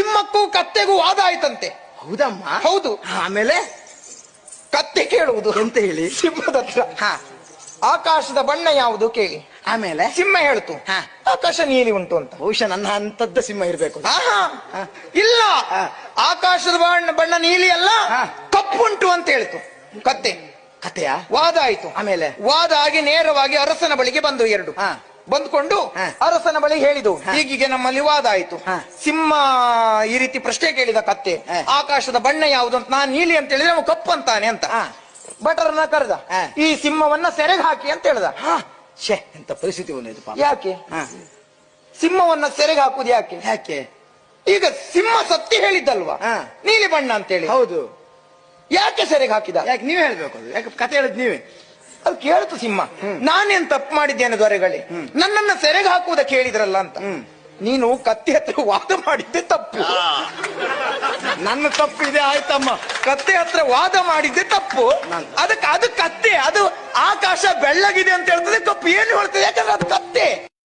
ಸಿಂಹಕ್ಕೂ ಕತ್ತೆಗೂ ವಾದ ಆಯ್ತಂತೆ ಹೌದಮ್ಮ. ಹೌದು. ಆಮೇಲೆ? ಕತ್ತೆ ಕೇಳುವುದು. ಅಂತ ಹೇಳಿ? ಸಿಂಹದ ಹತ್ರ. ಹಾ. ಆಕಾಶದ ಬಣ್ಣ ಯಾವುದು ಕೇಳಿ. ಆಮೇಲೆ? ಸಿಂಹ ಹೇಳ್ತು. ಹಾ. ಆಕಾಶ ನೀಲಿ ಉಂಟು ಅಂತ. ಬಹುಶಃ ನನ್ನ ಅಂತದ್ದ ಸಿಂಹ ಇರಬೇಕು. ಇಲ್ಲ. ಆಕಾಶದ ಬಣ್ಣ ಬಣ್ಣ ನೀಲಿ ಅಲ್ಲ. ಕಪ್ಪು ಕಪ್ಪುಂಟು ಅಂತ ಹೇಳ್ತು. ಕತ್ತೆ. ಕತೆಯ ವಾದ ಆಯ್ತು ಆಮೇಲೆ? ವಾದ ಆಗಿ ನೇರವಾಗಿ ಅರಸನ ಬಳಿಗೆ ಬಂದು ಎರಡು. ಹಾ. ಬಂದ್ಕೊಂಡು ಅರಸನ ಬಳಿ ಹೇಳಿದು ಹೀಗೆ ಹೀಗೀಗೆ ನಮ್ಮಲ್ಲಿ ವಾದ ಆಯ್ತು. ಸಿಂಹ ಈ ರೀತಿ ಪ್ರಶ್ನೆ ಕೇಳಿದ ಕತ್ತೆ ಆಕಾಶದ ಬಣ್ಣ ಯಾವುದು ಅಂತ ನಾನು ನೀಲಿ ಅಂತ ಹೇಳಿದ್ರೆ ಅವನು ಕಪ್ಪು ಅಂತಾನೆ ಅಂತ. ಭಟರನ್ನ ಕರೆದ. ಈ ಸಿಂಹವನ್ನ ಸೆರೆಗೆ ಹಾಕಿ ಅಂತ ಹೇಳ್ದ. ಶೇ ಎಂತ ಪರಿಸ್ಥಿತಿ ಬಂದಿದೆ ಪಾಪ. ಯಾಕೆ? ಹಾ. ಸಿಂಹವನ್ನ ಸೆರೆಗೆ ಹಾಕುದು ಯಾಕೆ? ಯಾಕೆ? ಈಗ ಸಿಂಹ ಸತ್ತಿ ಹೇಳಿದ್ದಲ್ವಾ? ಹಾ. ನೀಲಿ ಬಣ್ಣ ಅಂತೇಳಿ ಹೌದು. ಯಾಕೆ ಸೆರೆಗೆ ಹಾಕಿದ? ಯಾಕೆ ನೀವೇ ಹೇಳ್ಬೇಕು ಅದು. ಯಾಕೆ ಕತೆ ಹೇಳಿದ್ ನೀವೇ. ಅದು ಕೇಳ್ತು ಸಿಂಹ. ನಾನೇನ್ ತಪ್ಪು ಮಾಡಿದ್ದೇನೆ ದೊರೆಗಳೇ? ನನ್ನನ್ನ ಸೆರೆಗೆ ಹಾಕುವುದ ಕೇಳಿದ್ರಲ್ಲ ಅಂತ. ನೀನು ಕತ್ತೆ ಹತ್ರ ವಾದ ಮಾಡಿದ್ದೆ ತಪ್ಪು. ನನ್ನ ತಪ್ಪಿದೆ ಆಯ್ತಮ್ಮ. ಕತ್ತೆ ಹತ್ರ ವಾದ ಮಾಡಿದ್ದೆ ತಪ್ಪು. ಅದಕ್ಕೆ ಅದು ಕತ್ತೆ ಅದು ಆಕಾಶ ಬೆಳ್ಳಗಿದೆ ಅಂತ ಹೇಳ್ತದೆ ತಪ್ಪು ಏನು ಹೇಳ್ತದೆ